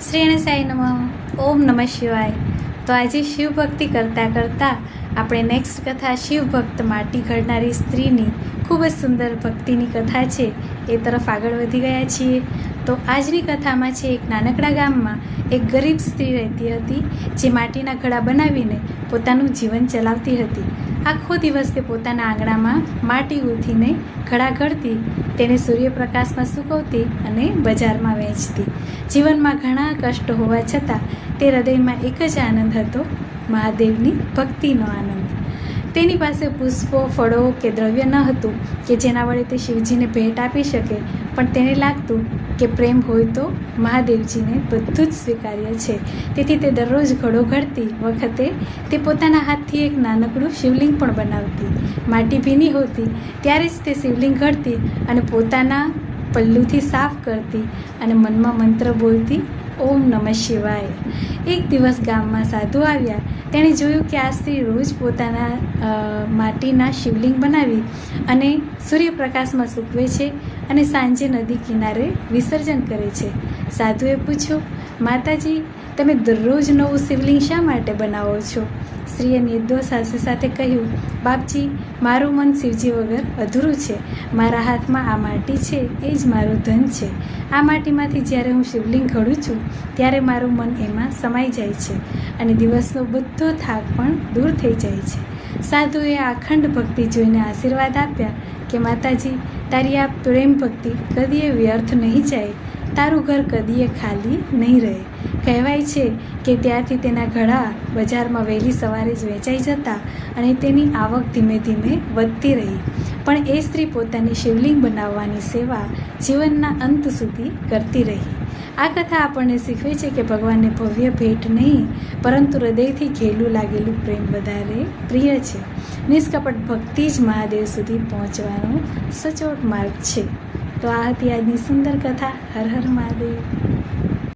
શ્રેણ સાઈ નમઃ. ઓમ નમઃ શિવાય. તો આજે શિવ ભક્તિ કરતાં કરતાં આપણે નેક્સ્ટ કથા શિવ માટી ઘડનારી સ્ત્રીની ખૂબ જ સુંદર ભક્તિની કથા છે. એ તરફ આગળ વધી ગયા છીએ. તો આજની કથામાં છે એક નાનકડા ગામમાં એક ગરીબ સ્ત્રી રહેતી હતી, જે માટીના ઘડા બનાવીને પોતાનું જીવન ચલાવતી હતી. આખો દિવસ તે પોતાના આંગણામાં માટી ગૂંથીને ઘડા ઘડતી, તેને સૂર્યપ્રકાશમાં સૂકવતી અને બજારમાં વેચતી. જીવનમાં ઘણા કષ્ટ હોવા છતાં તે હૃદયમાં એક જ આનંદ હતો, મહાદેવની ભક્તિનો આનંદ. તેની પાસે પુષ્પો, ફળો કે દ્રવ્ય ન હતું કે જેના વડે તે શિવજીને ભેટ આપી શકે, પણ તેને લાગતું કે પ્રેમ હોય તો મહાદેવજીને બધું જ સ્વીકાર્ય છે. તેથી તે દરરોજ ઘડો ઘડતી વખતે તે પોતાના હાથથી એક નાનકડું શિવલિંગ પણ બનાવતી. માટી ભીની હોતી, ત્યારે જ તે શિવલિંગ ઘડતી અને પોતાના પલ્લુથી સાફ કરતી અને મનમાં મંત્ર બોલતી ઓમ નમઃ શિવાય. એક દિવસ ગામમાં સાધુ આવ્યા. તેણે જોયું કે આ સ્ત્રી રોજ પોતાના માટીના શિવલિંગ બનાવી અને સૂર્યપ્રકાશમાં સૂકવે છે અને સાંજે નદી કિનારે વિસર્જન કરે છે. સાધુએ પૂછ્યું, માતાજી તમે દરરોજ નવું શિવલિંગ શા માટે બનાવો છો? સ્ત્રીએ નિર્દોષ સાસુ સાથે કહ્યું, બાપજી, મારું મન શિવજી વગર અધૂરું છે. મારા હાથમાં આ માટી છે, એ જ મારું ધન છે. આ માટીમાંથી જ્યારે હું શિવલિંગ ઘડું છું, ત્યારે મારું મન એમાં સમાઈ જાય છે અને દિવસનો બધો થાક પણ દૂર થઈ જાય છે. સાધુએ અખંડ ભક્તિ જોઈને આશીર્વાદ આપ્યા કે, માતાજી, તારી આ પ્રેમ ભક્તિ કદીએ વ્યર્થ નહીં જાય. તારું ઘર કદીએ ખાલી નહીં રહે. કહેવાય છે કે ત્યારથી તેના ઘડા બજારમાં વહેલી સવારે જ વેચાઈ જતા અને તેની આવક ધીમે ધીમે વધતી રહી. પણ એ સ્ત્રી પોતાની શિવલિંગ બનાવવાની સેવા જીવનના અંત સુધી કરતી રહી. આ કથા આપણને શીખવે છે કે ભગવાનને ભવ્ય ભેટ નહીં, પરંતુ હૃદયથી ઘેલું લાગેલું પ્રેમ વધારે પ્રિય છે. નિષ્કપટ ભક્તિ જ મહાદેવ સુધી પહોંચવાનો સચોટ માર્ગ છે. તો આ હતી આજની સુંદર કથા. હર હર મહાદેવ.